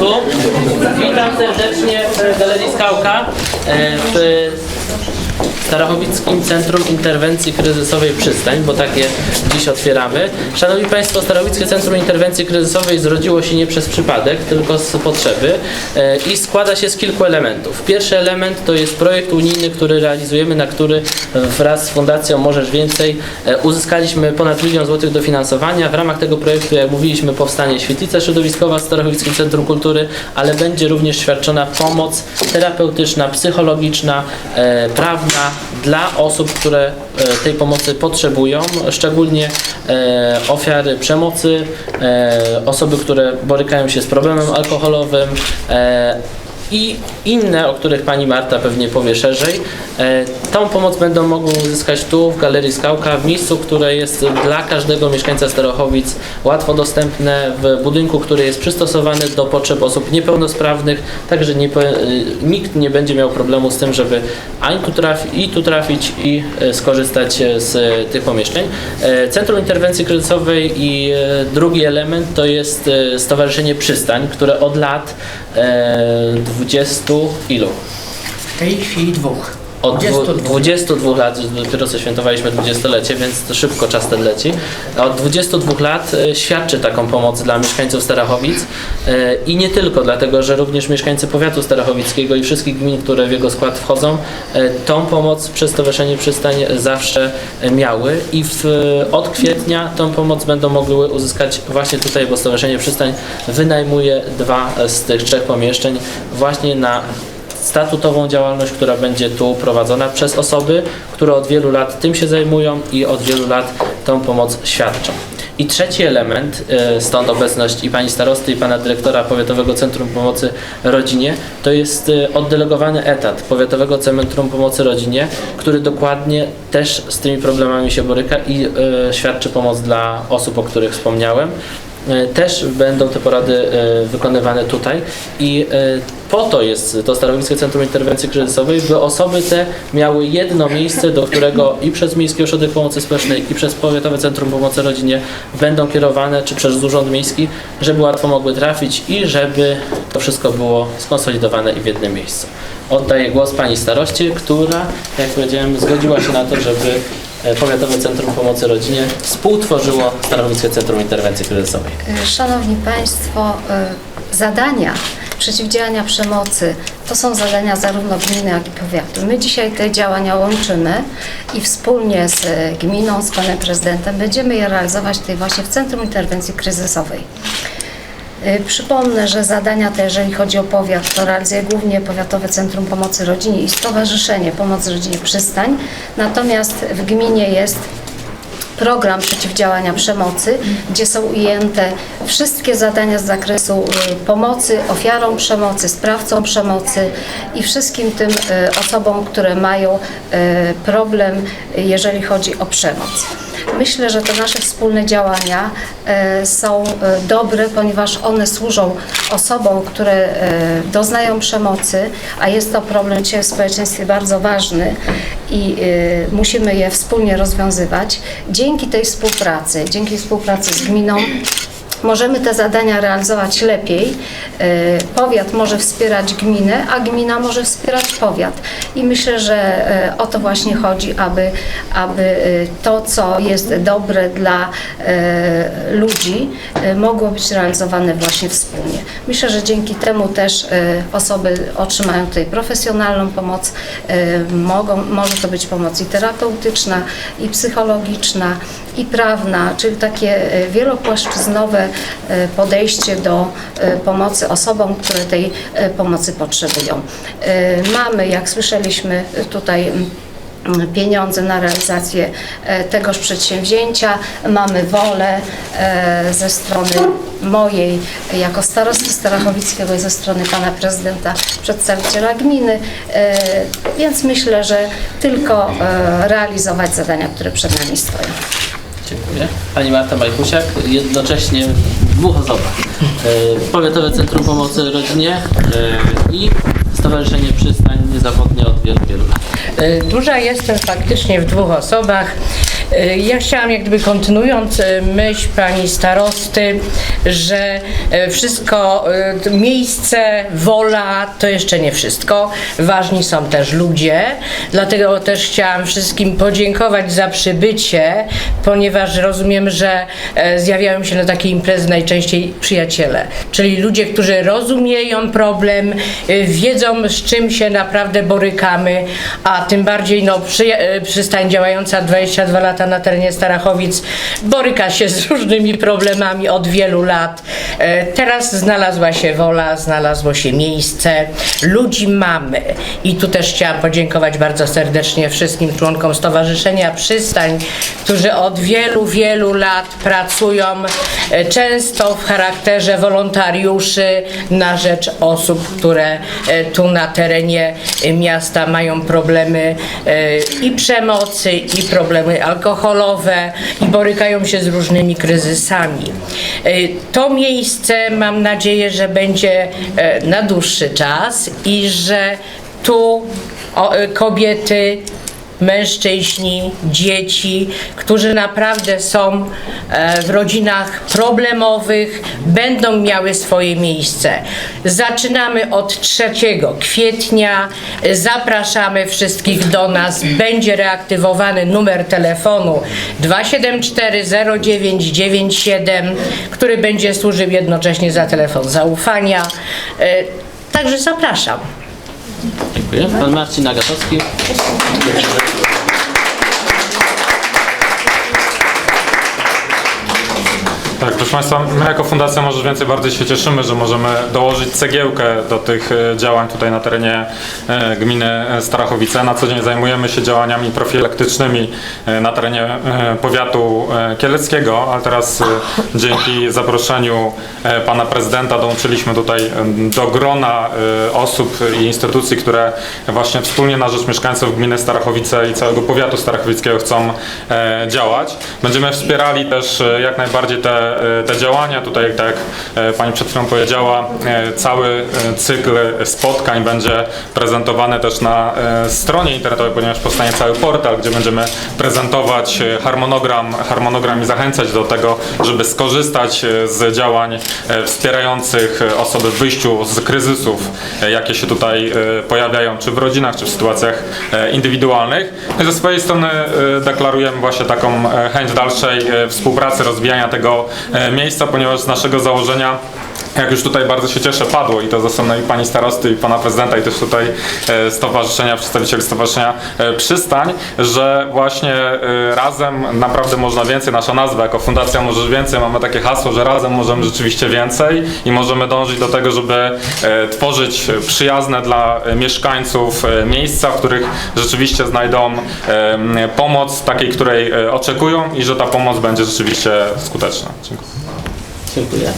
Państwu. Witam serdecznie w Galerii Skałka e, w Starachowickim Centrum Interwencji Kryzysowej Przystań, bo takie dziś otwieramy. Szanowni Państwo, Starachowickie Centrum Interwencji Kryzysowej zrodziło się nie przez przypadek, tylko z potrzeby e, i składa się z kilku elementów. Pierwszy element to jest projekt unijny, który realizujemy, na który wraz z Fundacją Możesz Więcej e, uzyskaliśmy ponad milion złotych dofinansowania. W ramach tego projektu, jak mówiliśmy, powstanie świetlica środowiskowa w Starachowickim Centrum Kultury, ale będzie również świadczona pomoc terapeutyczna, psychologiczna, e, prawna dla osób, które e, tej pomocy potrzebują, szczególnie e, ofiary przemocy, e, osoby, które borykają się z problemem alkoholowym, i inne, o których pani Marta pewnie powie szerzej. E, Tą pomoc będą mogły uzyskać tu w Galerii Skałka, w miejscu, które jest dla każdego mieszkańca Starochowic łatwo dostępne, w budynku, który jest przystosowany do potrzeb osób niepełnosprawnych, także nie, e, nikt nie będzie miał problemu z tym, żeby ani tu i tu trafić i e, skorzystać z tych pomieszczeń. Centrum Interwencji Kryzysowej i drugi element to jest Stowarzyszenie Przystań, które od lat e, 20 ilu? W tej chwili dwóch. Od dwu- 22. 22 lat, dopiero co świętowaliśmy 20-lecie, więc to szybko czas ten leci. Od 22 lat e, świadczy taką pomoc dla mieszkańców Starachowic e, i nie tylko, dlatego że również mieszkańcy powiatu starachowickiego i wszystkich gmin, które w jego skład wchodzą, e, tą pomoc przez Stowarzyszenie Przystań zawsze miały i w, od kwietnia tą pomoc będą mogły uzyskać właśnie tutaj, bo Stowarzyszenie Przystań wynajmuje dwa z tych trzech pomieszczeń właśnie na statutową działalność, która będzie tu prowadzona przez osoby, które od wielu lat tym się zajmują i od wielu lat tą pomoc świadczą. I trzeci element, e, stąd obecność i pani starosty, i pana dyrektora Powiatowego Centrum Pomocy Rodzinie, to jest e, oddelegowany etat Powiatowego Centrum Pomocy Rodzinie, który dokładnie też z tymi problemami się boryka i e, świadczy pomoc dla osób, o których wspomniałem. E, Też będą te porady e, wykonywane tutaj i e, po to jest to Starowickie Centrum Interwencji Kryzysowej, by osoby te miały jedno miejsce, do którego i przez Miejski Ośrodek Pomocy Społecznej i przez Powiatowe Centrum Pomocy Rodzinie będą kierowane, czy przez Urząd Miejski, żeby łatwo mogły trafić i żeby to wszystko było skonsolidowane i w jednym miejscu. Oddaję głos Pani Staroście, która, jak powiedziałem, zgodziła się na to, żeby Powiatowe Centrum Pomocy Rodzinie współtworzyło Starowickie Centrum Interwencji Kryzysowej. Szanowni Państwo, y, zadania przeciwdziałania przemocy to są zadania zarówno gminy, jak i powiatu. My dzisiaj te działania łączymy i wspólnie z gminą, z panem prezydentem będziemy je realizować tutaj właśnie w Centrum Interwencji Kryzysowej. Y, Przypomnę, że zadania te, jeżeli chodzi o powiat, to realizuje głównie Powiatowe Centrum Pomocy Rodzinie i Stowarzyszenie Pomoc Rodzinie Przystań. Natomiast w gminie jest program przeciwdziałania przemocy, gdzie są ujęte wszystkie zadania z zakresu y, pomocy ofiarom przemocy, sprawcom przemocy i wszystkim tym y, osobom, które mają y, problem, jeżeli chodzi o przemoc. Myślę, że te nasze wspólne działania są dobre, ponieważ one służą osobom, które doznają przemocy, a jest to problem dzisiaj w społeczeństwie bardzo ważny i e, musimy je wspólnie rozwiązywać. Dzięki tej współpracy, dzięki współpracy z gminą, Możemy te zadania realizować lepiej. E, Powiat może wspierać gminę, a gmina może wspierać powiat. I myślę, że e, o to właśnie chodzi, aby, aby e, to, co jest dobre dla ludzi, mogło być realizowane właśnie wspólnie. Myślę, że dzięki temu też osoby otrzymają tutaj profesjonalną pomoc. Mogą, może to być pomoc i terapeutyczna, i psychologiczna, i prawna, czyli takie e, wielopłaszczyznowe e, podejście do e, pomocy osobom, które tej pomocy potrzebują. Mamy, jak słyszeliśmy tutaj, pieniądze na realizację tegoż przedsięwzięcia. Mamy wolę ze strony mojej jako starostki Starachowickiego i ze strony pana prezydenta, przedstawiciela gminy, więc myślę, że tylko realizować zadania, które przed nami stoją. Dziękuję. Pani Marta Majkusiak, jednocześnie w dwóch osobach. E, Powiatowe Centrum Pomocy Rodzinie e, i Stowarzyszenie Przystań niezawodnie od wielu, wielu lat. Y, Duża jestem faktycznie w dwóch osobach. Y, Ja chciałam jak gdyby kontynuując y, myśl pani starosty, że y, wszystko, miejsce, wola to jeszcze nie wszystko. Ważni są też ludzie. Dlatego też chciałam wszystkim podziękować za przybycie, ponieważ rozumiem, że e, zjawiają się na takiej imprezy najczęściej przyjaciele, czyli ludzie, którzy rozumieją problem, wiedzą z czym się naprawdę borykamy, a tym bardziej no, przy, e, przystań działająca 22 lata na terenie Starachowic boryka się z różnymi problemami od wielu lat. E, Teraz znalazła się wola, znalazło się miejsce, ludzi mamy. I tu też chciałam podziękować bardzo serdecznie wszystkim członkom Stowarzyszenia Przystań, którzy od wielu, wielu lat pracują e, często w charakterze wolontariuszy na rzecz osób, które e, tu na terenie miasta mają problemy i przemocy, i problemy alkoholowe i borykają się z różnymi kryzysami. E, To miejsce mam nadzieję, że będzie e, na dłuższy czas i że tu e, kobiety mężczyźni, dzieci, którzy naprawdę są e, w rodzinach problemowych, będą miały swoje miejsce. Zaczynamy od 3 kwietnia. Zapraszamy wszystkich do nas. Będzie reaktywowany numer telefonu 274 0997, który będzie służył jednocześnie za telefon zaufania. E, Także zapraszam. Dziękuję. Pan Marcin Agatowski. Proszę Państwa, my jako Fundacja Możesz Więcej bardzo się cieszymy, że możemy dołożyć cegiełkę do tych e, działań tutaj na terenie e, gminy e, Starachowice. Na co dzień zajmujemy się działaniami profilaktycznymi na terenie powiatu kieleckiego, ale teraz dzięki zaproszeniu pana prezydenta dołączyliśmy tutaj do grona osób i instytucji, które właśnie wspólnie na rzecz mieszkańców gminy Starachowice i całego powiatu starachowickiego chcą działać. Będziemy wspierali też jak najbardziej te, te działania. Tutaj, tak jak e, Pani przed chwilą powiedziała, e, cały e, cykl spotkań będzie prezentowany też na stronie internetowej, ponieważ powstanie cały portal, gdzie będziemy prezentować harmonogram, harmonogram i zachęcać do tego, żeby skorzystać z działań wspierających osoby w wyjściu z kryzysów, jakie się tutaj pojawiają, czy w rodzinach, czy w sytuacjach indywidualnych. No i ze swojej strony deklarujemy właśnie taką chęć dalszej współpracy, rozwijania tego miejsca, ponieważ z naszego założenia jak już tutaj bardzo się cieszę, padło i to strony i pani starosty, i pana prezydenta, i też tutaj e, stowarzyszenia, przedstawicieli stowarzyszenia e, Przystań, że właśnie e, razem naprawdę można więcej. Nasza nazwa jako Fundacja Możesz Więcej, mamy takie hasło, że razem możemy rzeczywiście więcej i możemy dążyć do tego, żeby e, tworzyć przyjazne dla e, mieszkańców e, miejsca, w których rzeczywiście znajdą e, pomoc takiej, której e, oczekują i że ta pomoc będzie rzeczywiście skuteczna. Dziękuję. Dziękuję.